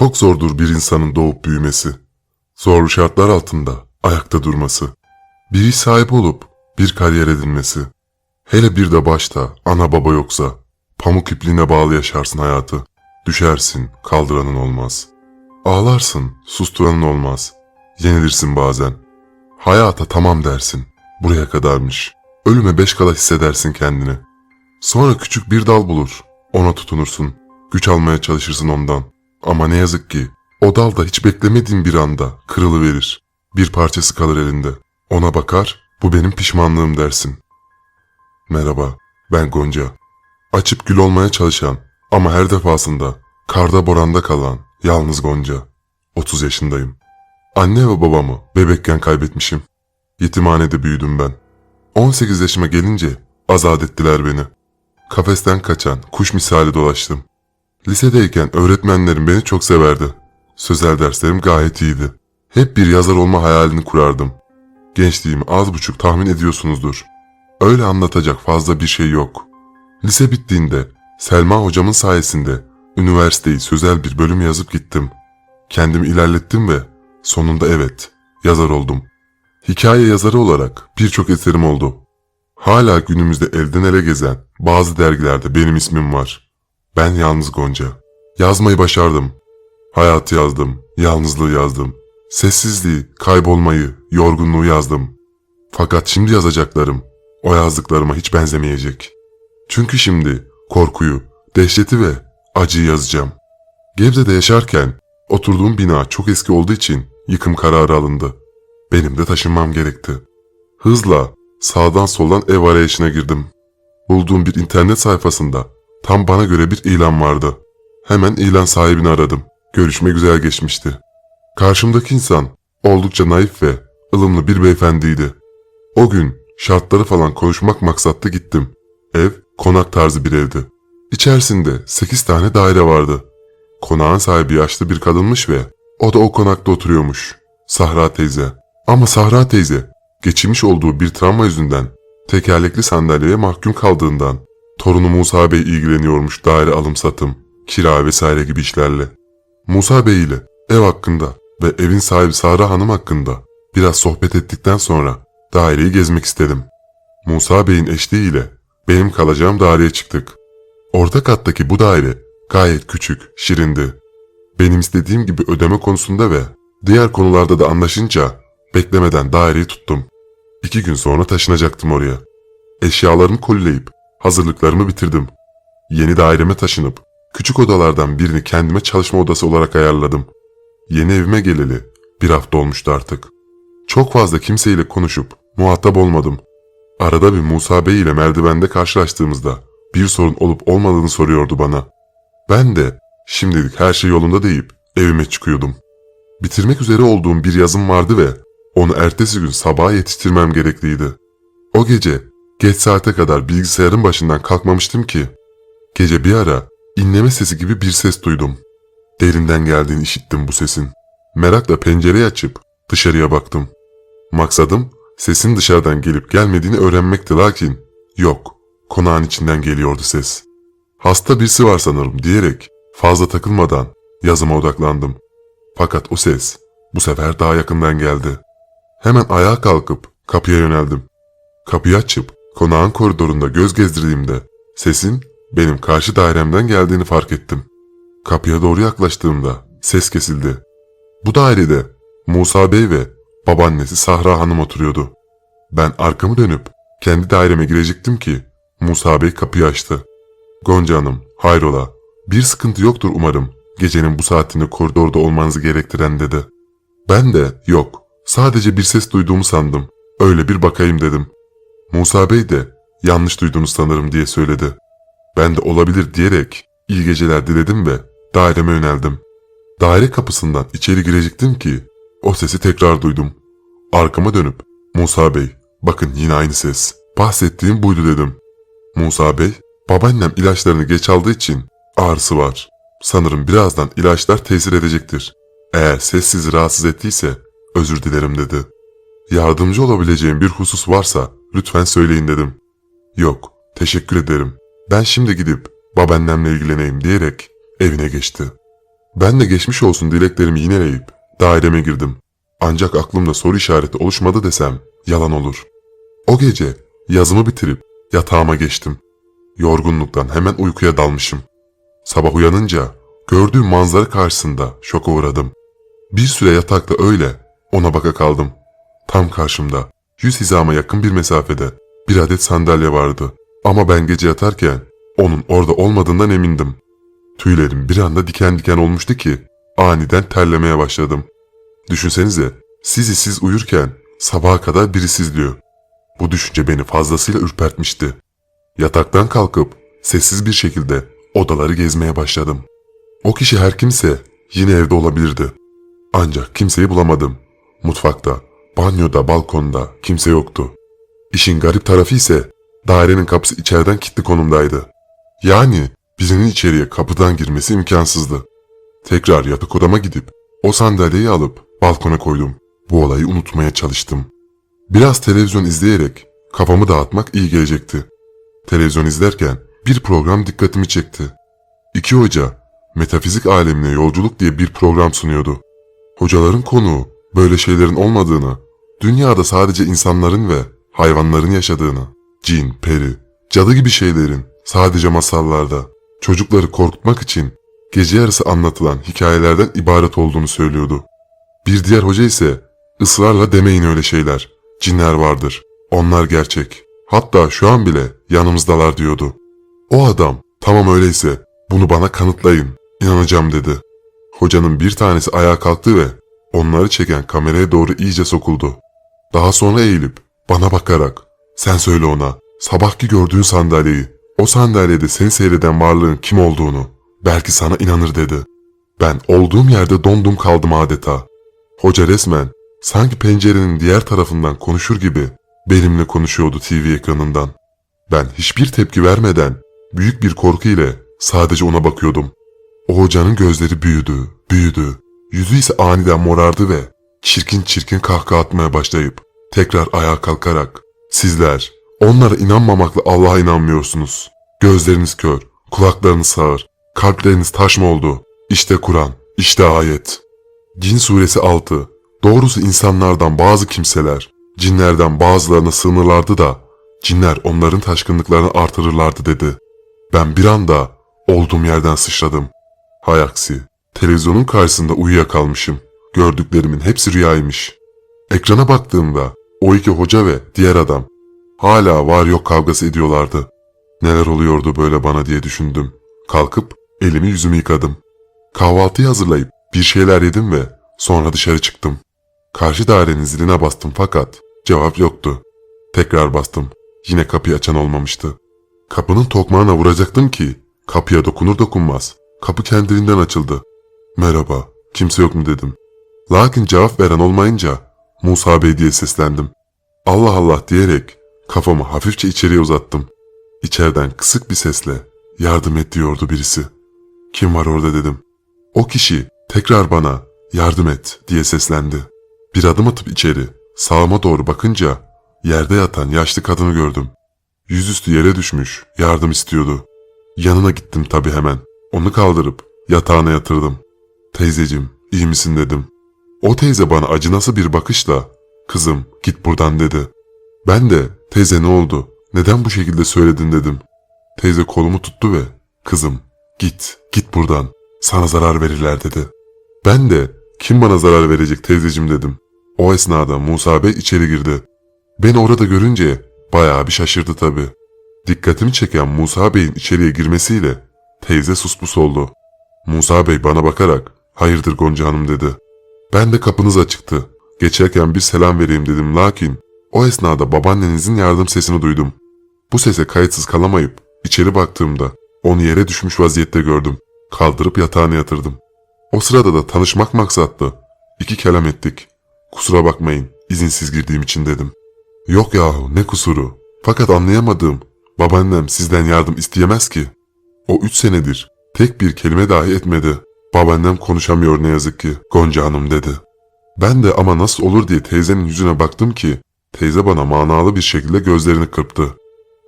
Çok zordur bir insanın doğup büyümesi. Zorlu şartlar altında ayakta durması. Bir iş sahibi olup bir kariyer edinmesi. Hele bir de başta ana baba yoksa pamuk ipliğine bağlı yaşarsın hayatı. Düşersin, kaldıranın olmaz. Ağlarsın, susturanın olmaz. Yenilirsin bazen. Hayata tamam dersin. Buraya kadarmış. Ölüme beş kala hissedersin kendini. Sonra küçük bir dal bulur. Ona tutunursun. Güç almaya çalışırsın ondan. Ama ne yazık ki o dal da hiç beklemediğin bir anda kırılıverir. Bir parçası kalır elinde. Ona bakar, bu benim pişmanlığım dersin. Merhaba, ben Gonca. Açıp gül olmaya çalışan ama her defasında karda boranda kalan yalnız Gonca. 30 yaşındayım. Anne ve babamı bebekken kaybetmişim. Yetimhanede büyüdüm ben. 18 yaşıma gelince azat ettiler beni. Kafesten kaçan kuş misali dolaştım. Lisedeyken öğretmenlerim beni çok severdi. Sözel derslerim gayet iyiydi. Hep bir yazar olma hayalini kurardım. Gençliğimi az buçuk tahmin ediyorsunuzdur. Öyle anlatacak fazla bir şey yok. Lise bittiğinde Selma hocamın sayesinde üniversiteyi sözel bir bölüm yazıp gittim. Kendimi ilerlettim ve sonunda evet yazar oldum. Hikaye yazarı olarak birçok eserim oldu. Hala günümüzde elden ele gezen bazı dergilerde benim ismim var. Ben Yalnız Gonca. Yazmayı başardım. Hayatı yazdım, yalnızlığı yazdım. Sessizliği, kaybolmayı, yorgunluğu yazdım. Fakat şimdi yazacaklarım o yazdıklarıma hiç benzemeyecek. Çünkü şimdi korkuyu, dehşeti ve acıyı yazacağım. Gebze'de yaşarken oturduğum bina çok eski olduğu için yıkım kararı alındı. Benim de taşınmam gerekti. Hızla sağdan soldan ev arayışına girdim. Bulduğum bir internet sayfasında tam bana göre bir ilan vardı. Hemen ilan sahibini aradım. Görüşme güzel geçmişti. Karşımdaki insan oldukça naif ve ılımlı bir beyefendiydi. O gün şartları falan konuşmak maksatlı gittim. Ev konak tarzı bir evdi. İçerisinde 8 tane daire vardı. Konağın sahibi yaşlı bir kadınmış ve o da o konakta oturuyormuş. Sahra teyze. Ama Sahra teyze geçirmiş olduğu bir travma yüzünden tekerlekli sandalyeye mahkum kaldığından torunu Musa Bey ilgileniyormuş daire alım satım, kira vesaire gibi işlerle. Musa Bey ile ev hakkında ve evin sahibi Sahra Hanım hakkında biraz sohbet ettikten sonra daireyi gezmek istedim. Musa Bey'in eşliğiyle benim kalacağım daireye çıktık. Orta kattaki bu daire gayet küçük, şirindi. Benim istediğim gibi ödeme konusunda ve diğer konularda da anlaşınca beklemeden daireyi tuttum. İki gün sonra taşınacaktım oraya. Eşyalarımı kolileyip hazırlıklarımı bitirdim. Yeni daireme taşınıp küçük odalardan birini kendime çalışma odası olarak ayarladım. Yeni evime geleli bir hafta olmuştu artık. Çok fazla kimseyle konuşup muhatap olmadım. Arada bir Musa Bey ile merdivende karşılaştığımızda bir sorun olup olmadığını soruyordu bana. Ben de şimdilik her şey yolunda deyip evime çıkıyordum. Bitirmek üzere olduğum bir yazım vardı ve onu ertesi gün sabaha yetiştirmem gerekliydi. O gece geç saate kadar bilgisayarın başından kalkmamıştım ki. Gece bir ara inleme sesi gibi bir ses duydum. Derinden geldiğini işittim bu sesin. Merakla pencereyi açıp dışarıya baktım. Maksadım sesin dışarıdan gelip gelmediğini öğrenmekti lakin yok konağın içinden geliyordu ses. Hasta birisi var sanırım diyerek fazla takılmadan yazıma odaklandım. Fakat o ses bu sefer daha yakından geldi. Hemen ayağa kalkıp kapıya yöneldim. Kapıyı açıp konağın koridorunda göz gezdirdiğimde sesin benim karşı dairemden geldiğini fark ettim. Kapıya doğru yaklaştığımda ses kesildi. Bu dairede Musa Bey ve babaannesi Sahra Hanım oturuyordu. Ben arkamı dönüp kendi daireme girecektim ki Musa Bey kapıyı açtı. Gonca Hanım, hayrola, bir sıkıntı yoktur umarım. Gecenin bu saatinde koridorda olmanızı gerektiren dedi. Ben de yok, sadece bir ses duyduğumu sandım. Öyle bir bakayım dedim. Musa Bey de yanlış duydunuz sanırım diye söyledi. Ben de olabilir diyerek iyi geceler diledim ve daireme yöneldim. Daire kapısından içeri girecektim ki o sesi tekrar duydum. Arkama dönüp Musa Bey bakın yine aynı ses. Bahsettiğim buydu dedim. Musa Bey babaannem ilaçlarını geç aldığı için ağrısı var. Sanırım birazdan ilaçlar tesir edecektir. Eğer ses sizi rahatsız ettiyse özür dilerim dedi. Yardımcı olabileceğim bir husus varsa lütfen söyleyin dedim. Yok, teşekkür ederim. Ben şimdi gidip babaannemle ilgileneyim diyerek evine geçti. Ben de geçmiş olsun dileklerimi yineleyip daireme girdim. Ancak aklımda soru işareti oluşmadı desem yalan olur. O gece yazımı bitirip yatağıma geçtim. Yorgunluktan hemen uykuya dalmışım. Sabah uyanınca gördüğüm manzara karşısında şoka uğradım. Bir süre yatakta öyle ona baka kaldım. Tam karşımda yüz hizama yakın bir mesafede bir adet sandalye vardı. Ama ben gece yatarken onun orada olmadığından emindim. Tüylerim bir anda diken diken olmuştu ki aniden terlemeye başladım. Düşünsenize sizi siz uyurken sabaha kadar biri sizliyor. Bu düşünce beni fazlasıyla ürpertmişti. Yataktan kalkıp sessiz bir şekilde odaları gezmeye başladım. O kişi her kimse yine evde olabilirdi. Ancak kimseyi bulamadım. Mutfakta, banyoda, balkonda kimse yoktu. İşin garip tarafı ise dairenin kapısı içeriden kilitli konumdaydı. Yani birinin içeriye kapıdan girmesi imkansızdı. Tekrar yatak odama gidip o sandalyeyi alıp balkona koydum. Bu olayı unutmaya çalıştım. Biraz televizyon izleyerek kafamı dağıtmak iyi gelecekti. Televizyon izlerken bir program dikkatimi çekti. İki hoca metafizik alemine yolculuk diye bir program sunuyordu. Hocaların konuğu böyle şeylerin olmadığını, dünyada sadece insanların ve hayvanların yaşadığını, cin, peri, cadı gibi şeylerin sadece masallarda çocukları korkutmak için gece yarısı anlatılan hikayelerden ibaret olduğunu söylüyordu. Bir diğer hoca ise ısrarla demeyin öyle şeyler. Cinler vardır. Onlar gerçek. Hatta şu an bile yanımızdalar diyordu. O adam tamam öyleyse bunu bana kanıtlayın. İnanacağım dedi. Hocanın bir tanesi ayağa kalktı ve onları çeken kameraya doğru iyice sokuldu. Daha sonra eğilip bana bakarak sen söyle ona sabahki gördüğün sandalyeyi o sandalyede seni seyreden varlığın kim olduğunu belki sana inanır dedi. Ben olduğum yerde dondum kaldım adeta. Hoca resmen sanki pencerenin diğer tarafından konuşur gibi benimle konuşuyordu TV ekranından. Ben hiçbir tepki vermeden büyük bir korku ile sadece ona bakıyordum. O hocanın gözleri büyüdü, büyüdü. Yüzü ise aniden morardı ve çirkin çirkin kahkaha atmaya başlayıp tekrar ayağa kalkarak sizler onlara inanmamakla Allah'a inanmıyorsunuz. Gözleriniz kör, kulaklarınız sağır, kalpleriniz taş mı oldu? İşte Kur'an, işte ayet. Cin suresi 6. Doğrusu insanlardan bazı kimseler, cinlerden bazılarına sığınırlardı da, cinler onların taşkınlıklarını artırırlardı dedi. Ben bir anda olduğum yerden sıçradım. Hay aksi, televizyonun karşısında uyuyakalmışım. Gördüklerimin hepsi rüyaymış. Ekrana baktığımda o iki hoca ve diğer adam hala var yok kavgası ediyorlardı. Neler oluyordu böyle bana diye düşündüm. Kalkıp elimi yüzümü yıkadım. Kahvaltıyı hazırlayıp bir şeyler yedim ve sonra dışarı çıktım. Karşı dairenin ziline bastım fakat cevap yoktu. Tekrar bastım. Yine kapıyı açan olmamıştı. Kapının tokmağına vuracaktım ki kapıya dokunur dokunmaz. Kapı kendiliğinden açıldı. Merhaba, kimse yok mu dedim. Lakin cevap veren olmayınca Musa Bey diye seslendim. Allah Allah diyerek kafamı hafifçe içeriye uzattım. İçeriden kısık bir sesle yardım et diyordu birisi. Kim var orada dedim. O kişi tekrar bana yardım et diye seslendi. Bir adım atıp içeri sağıma doğru bakınca yerde yatan yaşlı kadını gördüm. Yüzüstü yere düşmüş yardım istiyordu. Yanına gittim tabii hemen. Onu kaldırıp yatağına yatırdım. Teyzecim iyi misin dedim. O teyze bana acınası bir bakışla kızım git buradan dedi. Ben de teyze ne oldu neden bu şekilde söyledin dedim. Teyze kolumu tuttu ve kızım git git buradan sana zarar verirler dedi. Ben de kim bana zarar verecek teyzecim dedim. O esnada Musa Bey içeri girdi. Beni orada görünce bayağı bir şaşırdı tabii. Dikkatimi çeken Musa Bey'in içeriye girmesiyle teyze suspus oldu. Musa Bey bana bakarak hayırdır Gonca Hanım dedi. Ben de kapınız açıktı. Geçerken bir selam vereyim dedim lakin o esnada babaannenizin yardım sesini duydum. Bu sese kayıtsız kalamayıp içeri baktığımda onu yere düşmüş vaziyette gördüm. Kaldırıp yatağına yatırdım. O sırada da tanışmak maksatlı. İki kelam ettik. Kusura bakmayın izinsiz girdiğim için dedim. Yok yahu ne kusuru. Fakat anlayamadığım babaannem sizden yardım isteyemez ki. O üç senedir tek bir kelime dahi etmedi. Babaannem konuşamıyor ne yazık ki Gonca Hanım dedi. Ben de ama nasıl olur diye teyzenin yüzüne baktım ki teyze bana manalı bir şekilde gözlerini kırptı.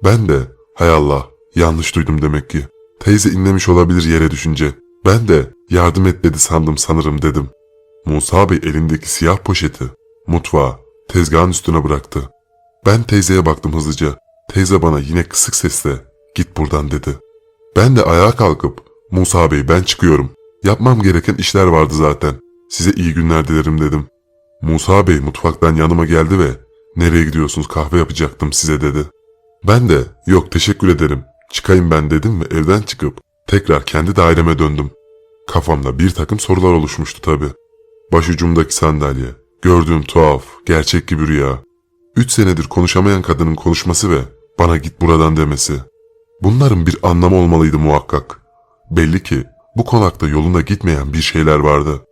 Ben de hay Allah yanlış duydum demek ki. Teyze inlemiş olabilir yere düşünce. Ben de yardım et dedi sandım sanırım dedim. Musa Bey elindeki siyah poşeti mutfağa tezgahın üstüne bıraktı. Ben teyzeye baktım hızlıca. Teyze bana yine kısık sesle git buradan dedi. Ben de ayağa kalkıp Musa Bey ben çıkıyorum. Yapmam gereken işler vardı zaten. Size iyi günler dilerim dedim. Musa Bey mutfaktan yanıma geldi ve nereye gidiyorsunuz kahve yapacaktım size dedi. Ben de yok teşekkür ederim çıkayım ben dedim ve evden çıkıp tekrar kendi daireme döndüm. Kafamda bir takım sorular oluşmuştu tabi. Başucumdaki sandalye, gördüğüm tuhaf, gerçek gibi rüya. Üç senedir konuşamayan kadının konuşması ve bana git buradan demesi. Bunların bir anlamı olmalıydı muhakkak. Belli ki bu konakta yolunda gitmeyen bir şeyler vardı.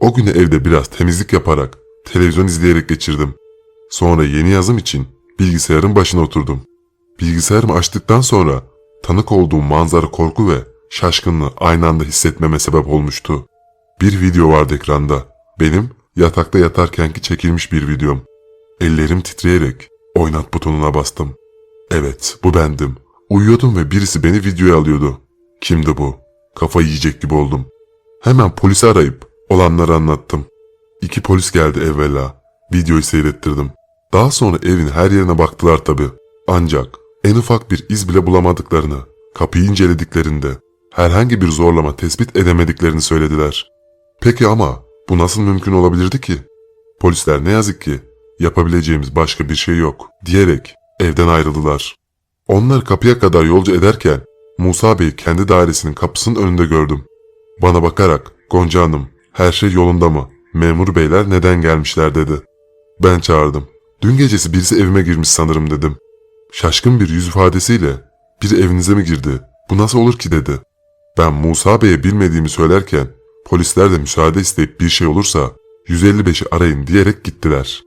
O günü evde biraz temizlik yaparak, televizyon izleyerek geçirdim. Sonra yeni yazım için bilgisayarın başına oturdum. Bilgisayarımı açtıktan sonra tanık olduğum manzara korku ve şaşkınlığı aynı anda hissetmeme sebep olmuştu. Bir video vardı ekranda. Benim yatakta yatarkenki çekilmiş bir videom. Ellerim titreyerek oynat butonuna bastım. Evet bu bendim. Uyuyordum ve birisi beni videoya alıyordu. Kimdi bu? Kafayı yiyecek gibi oldum. Hemen polisi arayıp olanları anlattım. İki polis geldi evvela. Videoyu seyrettirdim. Daha sonra evin her yerine baktılar tabi. Ancak en ufak bir iz bile bulamadıklarını, kapıyı incelediklerinde herhangi bir zorlama tespit edemediklerini söylediler. Peki ama bu nasıl mümkün olabilirdi ki? Polisler ne yazık ki yapabileceğimiz başka bir şey yok diyerek evden ayrıldılar. Onları kapıya kadar yolcu ederken Musa Bey'i kendi dairesinin kapısının önünde gördüm. Bana bakarak Gonca Hanım her şey yolunda mı? Memur beyler neden gelmişler dedi. Ben çağırdım. Dün gecesi birisi evime girmiş sanırım dedim. Şaşkın bir yüz ifadesiyle bir evinize mi girdi? Bu nasıl olur ki dedi. Ben Musa Bey'e bilmediğimi söylerken polisler de müsaade isteyip bir şey olursa 155'i arayın diyerek gittiler.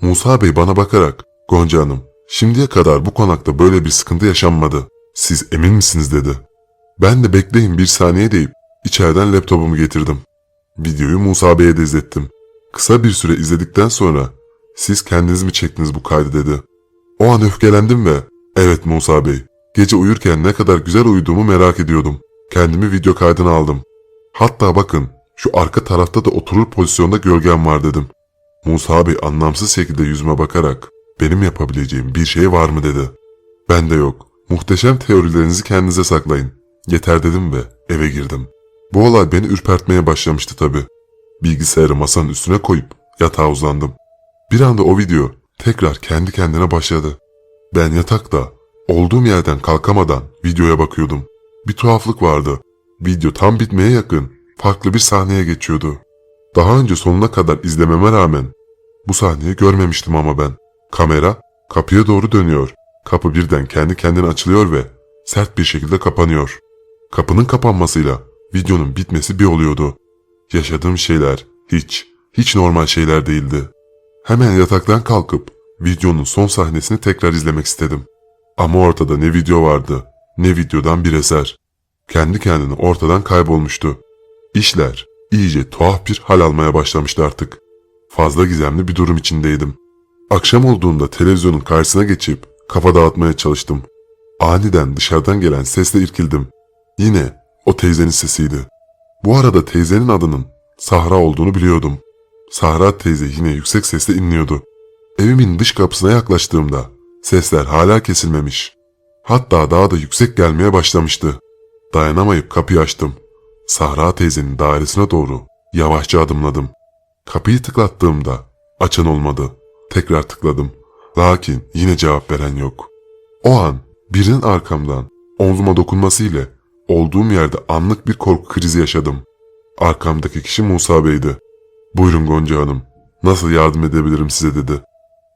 Musa Bey bana bakarak Gonca Hanım şimdiye kadar bu konakta böyle bir sıkıntı yaşanmadı. Siz emin misiniz dedi. Ben de bekleyin bir saniye deyip içeriden laptopumu getirdim. Videoyu Musa Bey'e de izlettim. Kısa bir süre izledikten sonra siz kendiniz mi çektiniz bu kaydı dedi. O an öfkelendim ve evet Musa Bey gece uyurken ne kadar güzel uyuduğumu merak ediyordum. Kendimi video kaydına aldım. Hatta bakın şu arka tarafta da oturur pozisyonda gölgem var dedim. Musa Bey anlamsız şekilde yüzüme bakarak benim yapabileceğim bir şey var mı dedi. Ben de yok. Muhteşem teorilerinizi kendinize saklayın. Yeter dedim ve eve girdim. Bu olay beni ürpertmeye başlamıştı tabi. Bilgisayarı masanın üstüne koyup yatağa uzandım. Bir anda o video tekrar kendi kendine başladı. Ben yatakta olduğum yerden kalkamadan videoya bakıyordum. Bir tuhaflık vardı. Video tam bitmeye yakın farklı bir sahneye geçiyordu. Daha önce sonuna kadar izlememe rağmen bu sahneyi görmemiştim ama ben. Kamera kapıya doğru dönüyor. Kapı birden kendi kendine açılıyor ve sert bir şekilde kapanıyor. Kapının kapanmasıyla videonun bitmesi bir oluyordu. Yaşadığım şeyler hiç, hiç normal şeyler değildi. Hemen yataktan kalkıp videonun son sahnesini tekrar izlemek istedim. Ama ortada ne video vardı, ne videodan bir eser. Kendi kendine ortadan kaybolmuştu. İşler iyice tuhaf bir hal almaya başlamıştı artık. Fazla gizemli bir durum içindeydim. Akşam olduğunda televizyonun karşısına geçip kafa dağıtmaya çalıştım. Aniden dışarıdan gelen sesle irkildim. Yine o teyzenin sesiydi. Bu arada teyzenin adının Sahra olduğunu biliyordum. Sahra teyze yine yüksek sesle inliyordu. Evimin dış kapısına yaklaştığımda sesler hala kesilmemiş. Hatta daha da yüksek gelmeye başlamıştı. Dayanamayıp kapıyı açtım. Sahra teyzenin dairesine doğru yavaşça adımladım. Kapıyı tıklattığımda açan olmadı. Tekrar tıkladım. Lakin yine cevap veren yok. O an birinin arkamdan omzuma dokunmasıyla olduğum yerde anlık bir korku krizi yaşadım. Arkamdaki kişi Musa Bey'di. Buyurun Gonca Hanım. Nasıl yardım edebilirim size dedi.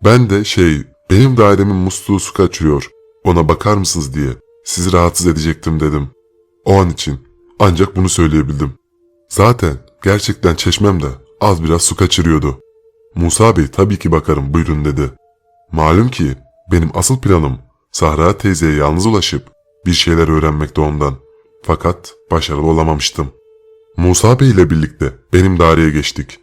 Ben de şey, benim dairemin musluğu su kaçırıyor. Ona bakar mısınız diye sizi rahatsız edecektim dedim. O an için ancak bunu söyleyebildim. Zaten gerçekten çeşmemde az biraz su kaçırıyordu. Musa Bey tabii ki bakarım buyurun dedi. Malum ki benim asıl planım Sahra teyzeye yalnız ulaşıp bir şeyler öğrenmekte ondan. Fakat başarılı olamamıştım. Musa Bey ile birlikte benim daireye geçtik.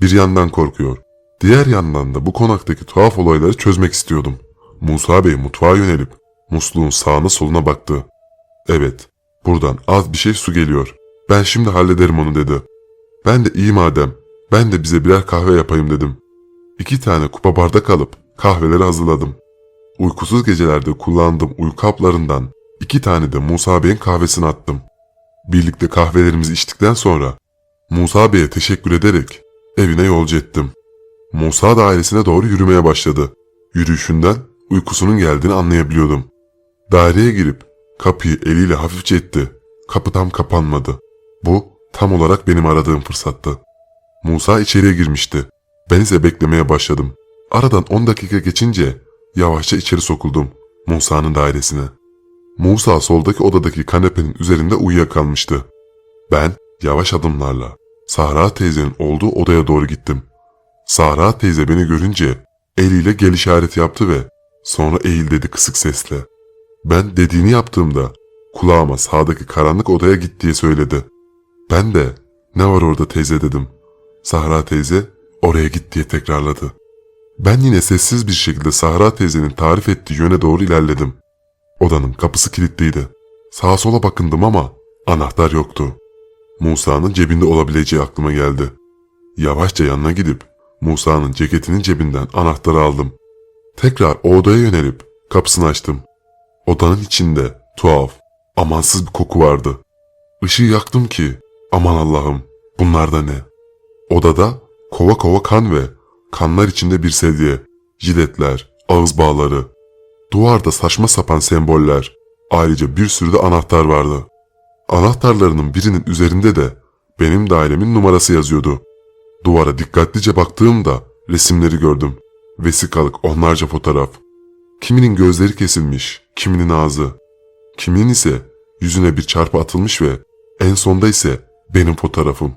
Bir yandan korkuyor, diğer yandan da bu konaktaki tuhaf olayları çözmek istiyordum. Musa Bey mutfağa yönelip musluğun sağına soluna baktı. Evet, buradan az bir şey su geliyor. Ben şimdi hallederim onu dedi. Ben de iyi madem. Ben de bize birer kahve yapayım dedim. İki tane kupa bardak alıp kahveleri hazırladım. Uykusuz gecelerde kullandığım uyku haplarından iki tane de Musa Bey'in kahvesini attım. Birlikte kahvelerimizi içtikten sonra Musa Bey'e teşekkür ederek evine yolcu ettim. Musa da ailesine doğru yürümeye başladı. Yürüyüşünden uykusunun geldiğini anlayabiliyordum. Daireye girip kapıyı eliyle hafifçe itti. Kapı tam kapanmadı. Bu tam olarak benim aradığım fırsattı. Musa içeriye girmişti. Ben ise beklemeye başladım. Aradan 10 dakika geçince yavaşça içeri sokuldum Musa'nın dairesine. Musa soldaki odadaki kanepenin üzerinde uyuyakalmıştı. Ben yavaş adımlarla Sahra teyzenin olduğu odaya doğru gittim. Sahra teyze beni görünce eliyle gel işareti yaptı ve sonra eğil dedi kısık sesle. Ben dediğini yaptığımda kulağıma sağdaki karanlık odaya git diye söyledi. Ben de ne var orada teyze dedim. Sahra teyze oraya git diye tekrarladı. Ben yine sessiz bir şekilde Sahra teyzenin tarif ettiği yöne doğru ilerledim. Odanın kapısı kilitliydi. Sağa sola bakındım ama anahtar yoktu. Musa'nın cebinde olabileceği aklıma geldi. Yavaşça yanına gidip Musa'nın ceketinin cebinden anahtarı aldım. Tekrar o odaya yönelip kapısını açtım. Odanın içinde tuhaf, amansız bir koku vardı. Işığı yaktım ki aman Allah'ım bunlar da ne? Odada kova kova kan ve kanlar içinde bir sedye, jiletler, ağız bağları, duvarda saçma sapan semboller, ayrıca bir sürü de anahtar vardı. Anahtarlarının birinin üzerinde de benim dairemin numarası yazıyordu. Duvara dikkatlice baktığımda resimleri gördüm. Vesikalık onlarca fotoğraf. Kiminin gözleri kesilmiş, kiminin ağzı. Kiminin ise yüzüne bir çarpı atılmış ve en sonda ise benim fotoğrafım.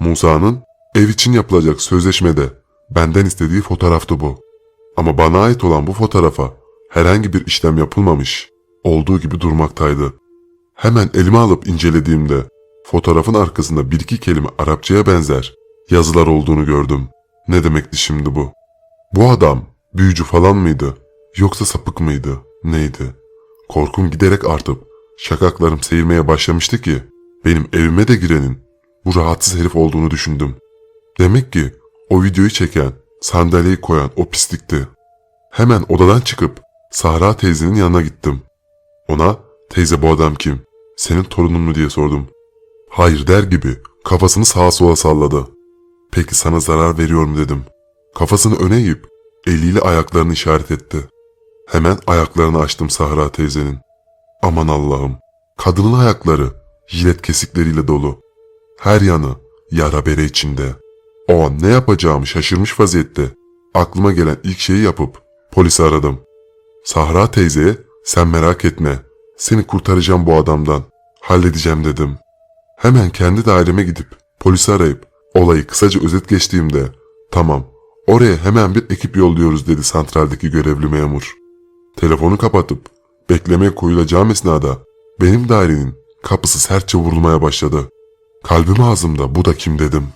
Musa'nın ev için yapılacak sözleşmede benden istediği fotoğraftı bu. Ama bana ait olan bu fotoğrafa herhangi bir işlem yapılmamış, olduğu gibi durmaktaydı. Hemen elime alıp incelediğimde fotoğrafın arkasında bir iki kelime Arapçaya benzer yazılar olduğunu gördüm. Ne demekti şimdi bu? Bu adam büyücü falan mıydı? Yoksa sapık mıydı? Neydi? Korkum giderek artıp şakaklarım seyirmeye başlamıştı ki benim evime de girenin bu rahatsız herif olduğunu düşündüm. Demek ki o videoyu çeken, sandalyeyi koyan o pislikti. Hemen odadan çıkıp Sahra teyzenin yanına gittim. Ona teyze bu adam kim? Senin torunun mu diye sordum. Hayır der gibi kafasını sağa sola salladı. Peki sana zarar veriyor mu dedim. Kafasını öne eğip eliyle ayaklarını işaret etti. Hemen ayaklarını açtım Sahra teyzenin. Aman Allah'ım. Kadının ayakları jilet kesikleriyle dolu. Her yanı yara bere içinde. O an ne yapacağımı şaşırmış vaziyette. Aklıma gelen ilk şeyi yapıp polisi aradım. Sahra teyzeye sen merak etme. Seni kurtaracağım bu adamdan. Halledeceğim dedim. Hemen kendi daireme gidip polisi arayıp olayı kısaca özet geçtiğimde tamam oraya hemen bir ekip yolluyoruz dedi santraldeki görevli memur. Telefonu kapatıp beklemeye koyulacağım esnada benim dairenin kapısı sertçe vurulmaya başladı. Kalbim ağzımda bu da kim dedim.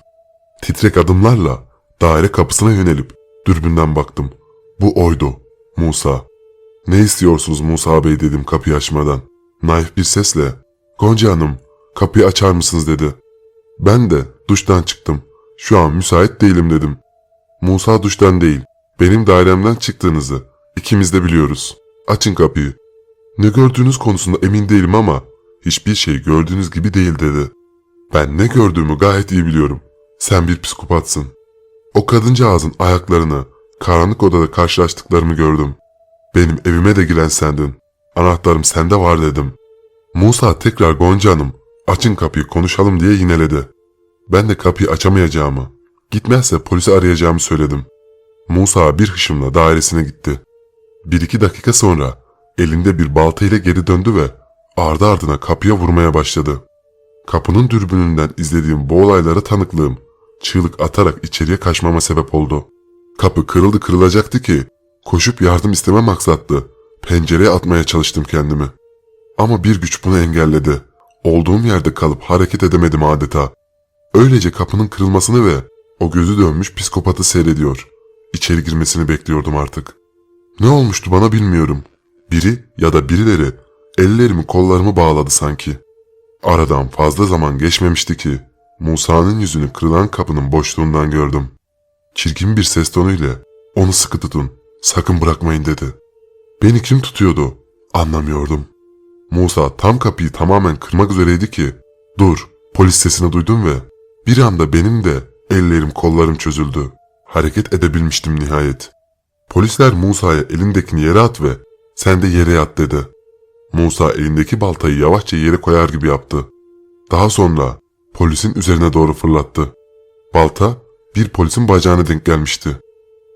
Titrek adımlarla daire kapısına yönelip dürbünden baktım. Bu oydu. Musa. Ne istiyorsunuz Musa Bey dedim kapıyı açmadan. Naif bir sesle Gonca Hanım kapıyı açar mısınız dedi. Ben de duştan çıktım. Şu an müsait değilim dedim. Musa duştan değil. Benim dairemden çıktığınızı ikimiz de biliyoruz. Açın kapıyı. Ne gördüğünüz konusunda emin değilim ama hiçbir şey gördüğünüz gibi değil dedi. Ben ne gördüğümü gayet iyi biliyorum. Sen bir psikopatsın. O kadıncağızın ayaklarını karanlık odada karşılaştıklarımı gördüm. Benim evime de giren sendin. Anahtarım sende var dedim. Musa tekrar Gonca Hanım açın kapıyı konuşalım diye yineledi. Ben de kapıyı açamayacağımı, gitmezse polisi arayacağımı söyledim. Musa bir hışımla dairesine gitti. Bir iki dakika sonra elinde bir balta ile geri döndü ve ardı ardına kapıya vurmaya başladı. Kapının dürbününden izlediğim bu olaylara tanıklığım çığlık atarak içeriye kaçmama sebep oldu. Kapı kırıldı kırılacaktı ki koşup yardım isteme maksatlı pencereye atmaya çalıştım kendimi. Ama bir güç bunu engelledi. Olduğum yerde kalıp hareket edemedim adeta. Öylece kapının kırılmasını ve o gözü dönmüş psikopatı seyrediyor. İçeri girmesini bekliyordum artık. Ne olmuştu bana bilmiyorum. Biri ya da birileri ellerimi kollarımı bağladı sanki. Aradan fazla zaman geçmemişti ki Musa'nın yüzünü kırılan kapının boşluğundan gördüm. Çirkin bir ses tonuyla onu sıkı tutun, sakın bırakmayın dedi. Beni kim tutuyordu? Anlamıyordum. Musa tam kapıyı tamamen kırmak üzereydi ki dur polis sesini duydum ve bir anda benim de ellerim kollarım çözüldü. Hareket edebilmiştim nihayet. Polisler Musa'ya elindekini yere at ve sen de yere yat dedi. Musa elindeki baltayı yavaşça yere koyar gibi yaptı. Daha sonra polisin üzerine doğru fırlattı. Balta bir polisin bacağına denk gelmişti.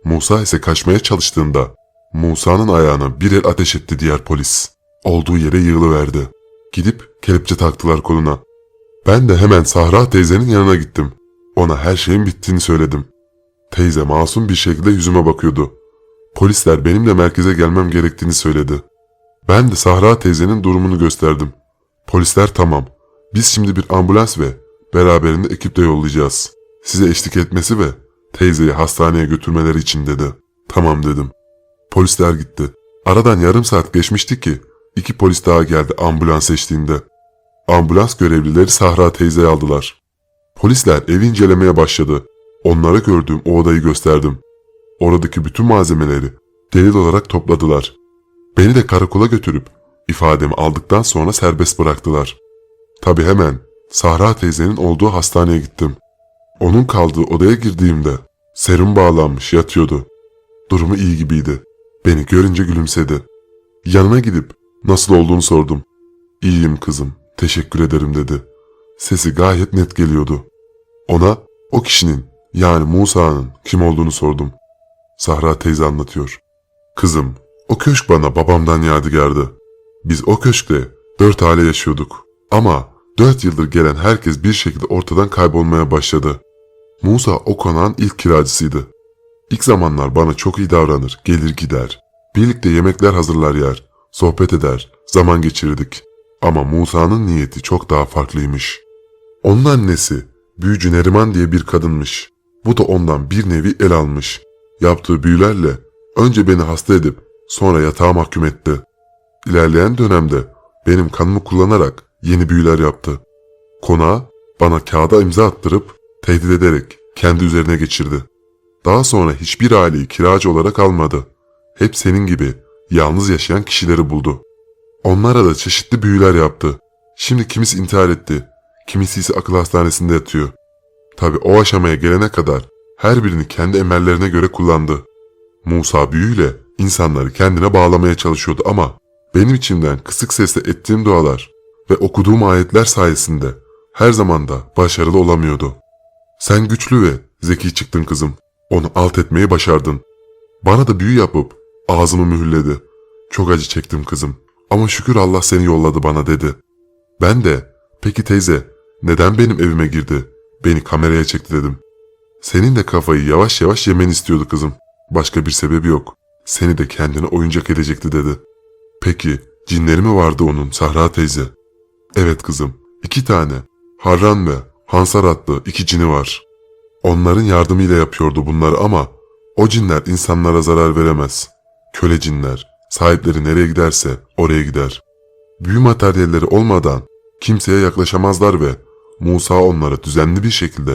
Musa ise kaçmaya çalıştığında Musa'nın ayağına bir el ateş etti diğer polis. Olduğu yere yığılıverdi. Gidip kelepçe taktılar koluna. Ben de hemen Sahra teyzenin yanına gittim. Ona her şeyin bittiğini söyledim. Teyze masum bir şekilde yüzüme bakıyordu. Polisler benimle merkeze gelmem gerektiğini söyledi. Ben de Sahra teyzenin durumunu gösterdim. Polisler tamam. Biz şimdi bir ambulans ve beraberinde ekip de yollayacağız. Size eşlik etmesi ve teyzeyi hastaneye götürmeleri için dedi. Tamam dedim. Polisler gitti. Aradan yarım saat geçmişti ki iki polis daha geldi ambulans eşliğinde. Ambulans görevlileri Sahra teyzeyi aldılar. Polisler evi incelemeye başladı. Onlara gördüğüm o odayı gösterdim. Oradaki bütün malzemeleri delil olarak topladılar. Beni de karakola götürüp ifademi aldıktan sonra serbest bıraktılar. Tabi hemen Sahra teyzenin olduğu hastaneye gittim. Onun kaldığı odaya girdiğimde serum bağlanmış yatıyordu. Durumu iyi gibiydi. Beni görünce gülümsedi. Yanına gidip nasıl olduğunu sordum. İyiyim kızım, teşekkür ederim dedi. Sesi gayet net geliyordu. Ona o kişinin yani Musa'nın kim olduğunu sordum. Sahra teyze anlatıyor. Kızım, o köşk bana babamdan yadigardı. Biz o köşkte dört aile yaşıyorduk. Ama dört yıldır gelen herkes bir şekilde ortadan kaybolmaya başladı. Musa o konağın ilk kiracısıydı. İlk zamanlar bana çok iyi davranır, gelir gider. Birlikte yemekler hazırlar yer, sohbet eder, zaman geçirirdik. Ama Musa'nın niyeti çok daha farklıymış. Onun annesi, büyücü Neriman diye bir kadınmış. Bu da ondan bir nevi el almış. Yaptığı büyülerle önce beni hasta edip sonra yatağa mahkum etti. İlerleyen dönemde benim kanımı kullanarak yeni büyüler yaptı. Konağı bana kağıda imza attırıp tehdit ederek kendi üzerine geçirdi. Daha sonra hiçbir aileyi kiracı olarak almadı. Hep senin gibi yalnız yaşayan kişileri buldu. Onlara da çeşitli büyüler yaptı. Şimdi kimisi intihar etti, kimisi ise akıl hastanesinde yatıyor. Tabi o aşamaya gelene kadar her birini kendi emellerine göre kullandı. Musa büyüyle insanları kendine bağlamaya çalışıyordu ama benim içimden kısık sesle ettiğim dualar ve okuduğum ayetler sayesinde her zaman da başarılı olamıyordu. Sen güçlü ve zeki çıktın kızım. Onu alt etmeyi başardın. Bana da büyü yapıp ağzımı mühürledi. Çok acı çektim kızım. Ama şükür Allah seni yolladı bana dedi. Ben de peki teyze neden benim evime girdi? Beni kameraya çekti dedim. Senin de kafayı yavaş yavaş yemen istiyordu kızım. Başka bir sebebi yok. Seni de kendine oyuncak edecekti dedi. Peki cinleri mi vardı onun Sahra teyze? Evet kızım. iki tane. Harran ve Hansar adlı iki cini var. Onların yardımıyla yapıyordu bunları ama o cinler insanlara zarar veremez. Köle cinler. Sahipleri nereye giderse oraya gider. Büyü materyalleri olmadan kimseye yaklaşamazlar ve Musa onlara düzenli bir şekilde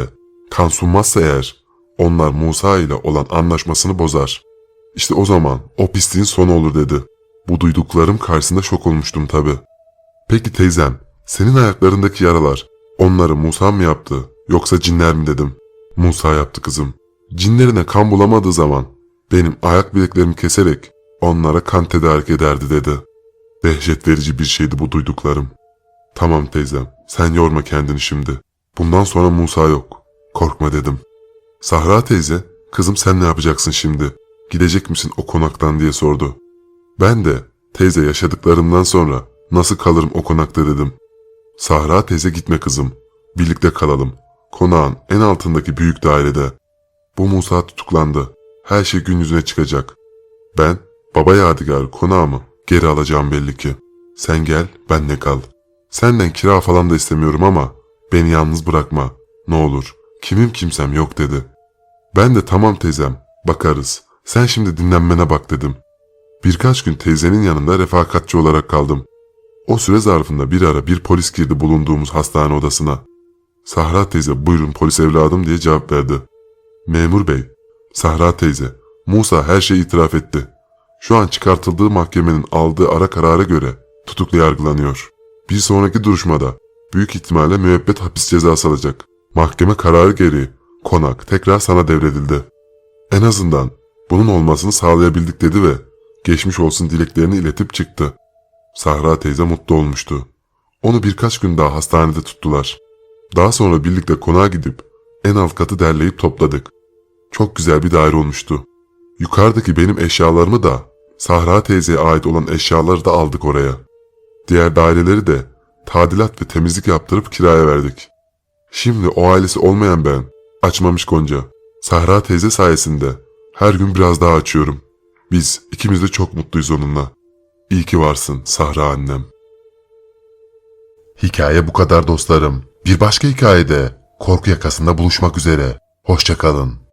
kan sunmazsa eğer onlar Musa ile olan anlaşmasını bozar. İşte o zaman o pisliğin sonu olur dedi. Bu duyduklarım karşısında şok olmuştum tabi. Peki teyzem, senin ayaklarındaki yaralar onları Musa mı yaptı yoksa cinler mi dedim. Musa yaptı kızım. Cinlerine kan bulamadığı zaman benim ayak bileklerimi keserek onlara kan tedarik ederdi dedi. Dehşet verici bir şeydi bu duyduklarım. Tamam teyzem, sen yorma kendini şimdi. Bundan sonra Musa yok. Korkma dedim. Sahra teyze, kızım sen ne yapacaksın şimdi? Gidecek misin o konaktan diye sordu. Ben de, teyze yaşadıklarımdan sonra nasıl kalırım o konakta dedim. Sahra teyze gitme kızım. Birlikte kalalım. Konağın en altındaki büyük dairede. Bu Musa tutuklandı. Her şey gün yüzüne çıkacak. Ben, baba yadigarı konağımı geri alacağım belli ki. Sen gel, benle kal. Senden kira falan da istemiyorum ama beni yalnız bırakma. Ne olur. Kimim kimsem yok dedi. Ben de tamam teyzem, bakarız. Sen şimdi dinlenmene bak dedim. Birkaç gün teyzenin yanında refakatçi olarak kaldım. O süre zarfında bir ara bir polis girdi bulunduğumuz hastane odasına. Sahra teyze buyurun polis evladım diye cevap verdi. Memur bey, Sahra teyze, Musa her şeyi itiraf etti. Şu an çıkartıldığı mahkemenin aldığı ara karara göre tutuklu yargılanıyor. Bir sonraki duruşmada büyük ihtimalle müebbet hapis cezası alacak. Mahkeme kararı gereği konak tekrar sana devredildi. En azından bunun olmasını sağlayabildik dedi ve geçmiş olsun dileklerini iletip çıktı. Sahra teyze mutlu olmuştu. Onu birkaç gün daha hastanede tuttular. Daha sonra birlikte konağa gidip en alt katı derleyip topladık. Çok güzel bir daire olmuştu. Yukarıdaki benim eşyalarımı da Sahra teyzeye ait olan eşyaları da aldık oraya. Diğer daireleri de tadilat ve temizlik yaptırıp kiraya verdik. Şimdi o ailesi olmayan ben, açmamış Gonca. Sahra teyze sayesinde her gün biraz daha açıyorum. Biz ikimiz de çok mutluyuz onunla. İyi ki varsın Sahra annem. Hikaye bu kadar dostlarım. Bir başka hikayede korku yakasında buluşmak üzere. Hoşçakalın.